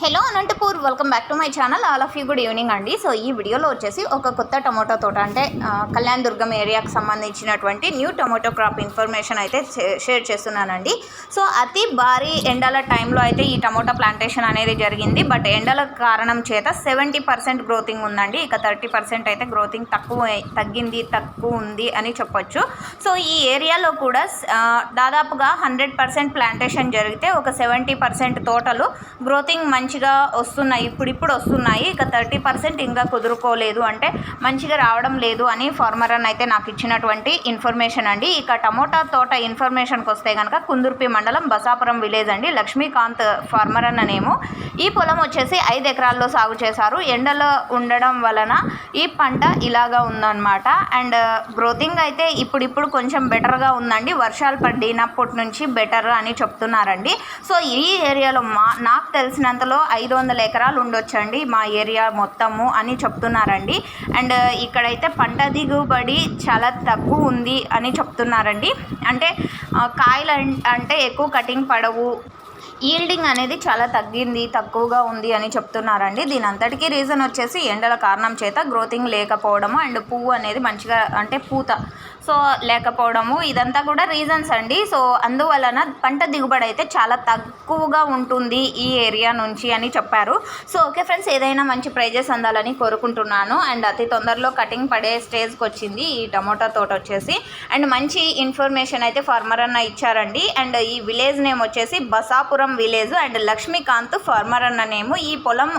Hello Anantapur welcome back to my channel all of you good evening అండి. So ఈ వీడియోలో వచ్చేసి ఒక కొత్త టమోటో తోట అంటే కళ్యాణ్ దుర్గం ఏరియాకి సంబంధించినటువంటి న్యూ టమోటో క్రాప్ ఇన్ఫర్మేషన్ అయితే షే- షేర్ చేస్తున్నానండి. సో అతి భారీ ఎండల టైంలో అయితే ఈ టమోటా ప్లాంటేషన్ అనేది జరిగింది. బట్ ఎండల కారణం చేత సెవెంటీ పర్సెంట్ గ్రోతింగ్ ఉందండి. ఇక థర్టీ పర్సెంట్ అయితే గ్రోతింగ్ తక్కువ తగ్గింది తక్కువ ఉంది అని చెప్పొచ్చు. సో ఈ ఏరియాలో కూడా దాదాపుగా హండ్రెడ్ పర్సెంట్ ప్లాంటేషన్ జరిగితే ఒక సెవెంటీ పర్సెంట్ తోటలు గ్రోతింగ్ మంచిగా వస్తున్నాయి ఇప్పుడు ఇప్పుడు వస్తున్నాయి. ఇక థర్టీ పర్సెంట్ ఇంకా కుదురుకోలేదు అంటే మంచిగా రావడం లేదు అని ఫార్మర్ అని అయితే నాకు ఇచ్చినటువంటి ఇన్ఫర్మేషన్ అండి. ఇక టమోటా తోట ఇన్ఫర్మేషన్కి వస్తే కనుక కుందుర్పి మండలం బసాపురం విలేజ్ అండి. లక్ష్మీకాంత్ ఫార్మర్ అన్ననేమో. ఈ పొలం వచ్చేసి ఐదు ఎకరాల్లో సాగు చేశారు. ఎండలో ఉండడం వలన ఈ పంట ఇలాగా ఉందన్నమాట. అండ్ గ్రోతింగ్ అయితే ఇప్పుడిప్పుడు కొంచెం బెటర్గా ఉందండి. వర్షాలు పడినప్పటి నుంచి బెటర్ అని చెప్తున్నారండి. సో ఈ ఏరియాలో మా నాకు తెలిసినంతలో ఐదు వందల ఎకరాలు ఉండొచ్చండి మా ఏరియా మొత్తము అని చెప్తున్నారండి. అండ్ ఇక్కడైతే పంట దిగుబడి చాలా తక్కువ ఉంది అని చెప్తున్నారండి. అంటే కాయలు అంటే ఎక్కువ కటింగ్ పడవు. ఈల్డింగ్ అనేది చాలా తగ్గింది తక్కువగా ఉంది అని చెప్తున్నారండి. దీని అంతటికీ రీజన్ వచ్చేసి ఎండల కారణం చేత గ్రోతింగ్ లేకపోవడము అండ్ పువ్వు అనేది మంచిగా అంటే పూత. సో లేకపోవడము ఇదంతా కూడా రీజన్స్ అండి. సో అందువలన పంట దిగుబడి అయితే చాలా తక్కువగా ఉంటుంది ఈ ఏరియా నుంచి అని చెప్పారు. సో ఓకే ఫ్రెండ్స్ ఏదైనా మంచి ప్రైజెస్ అందాలని కోరుకుంటున్నాను. అండ్ అతి తొందరలో కటింగ్ పడే స్టేజ్కి వచ్చింది ఈ టమోటా తోట వచ్చేసి. అండ్ మంచి ఇన్ఫర్మేషన్ అయితే ఫార్మర్ అన్న ఇచ్చారండి. అండ్ ఈ విలేజ్ నేమ్ వచ్చేసి Basapu village and Lakshmikanth farmer అన్న నేము. ఈ పొలం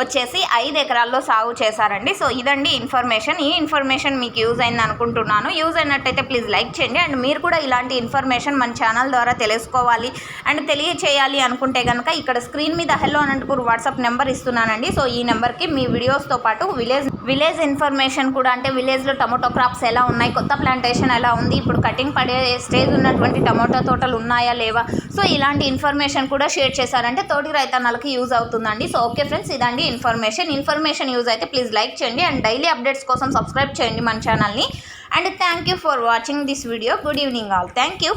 వచ్చేసి ఐదు ఎకరాల్లో సాగు చేశారండి. సో ఇదండి ఇన్ఫర్మేషన్. ఈ ఇన్ఫర్మేషన్ మీకు యూజ్ అయింది అనుకుంటున్నాను. యూజ్ అయినట్టయితే ప్లీజ్ లైక్ చేయండి. అండ్ మీరు కూడా ఇలాంటి ఇన్ఫర్మేషన్ మన ఛానల్ ద్వారా తెలుసుకోవాలి అండ్ తెలియచేయాలి అనుకుంటే కనుక ఇక్కడ స్క్రీన్ మీద హెల్లో అనంతపూర్ వాట్సాప్ నెంబర్ ఇస్తున్నానండి. సో ఈ నెంబర్కి మీ వీడియోస్తో పాటు విలేజ్ విలేజ్ ఇన్ఫర్మేషన్ కూడా అంటే విలేజ్లో టమోటో క్రాప్స్ ఎలా ఉన్నాయి కొత్త ప్లాంటేషన్ ఎలా ఉంది ఇప్పుడు కటింగ్ పడే స్టేజ్ ఉన్నటువంటి టమోటా తోటలు ఉన్నాయా లేవా? సో ఇలాంటి ఇన్ఫర్మేషన్ కూడా షేర్ చేశారంటే తోటి రైతన్నలకి యూజ్ అవుతుందండి. సో ఓకే ఫ్రెండ్స్ ఇదండి ఇన్ఫర్మేషన్. ఇన్ఫర్మేషన్ యూజ్ అయితే ప్లీజ్ లైక్ చేయండి అండ్ డైలీ అప్డేట్స్ కోసం సబ్స్క్రైబ్ చేయండి మన ఛానల్ని. And thank you for watching this video. Good evening all. Thank you.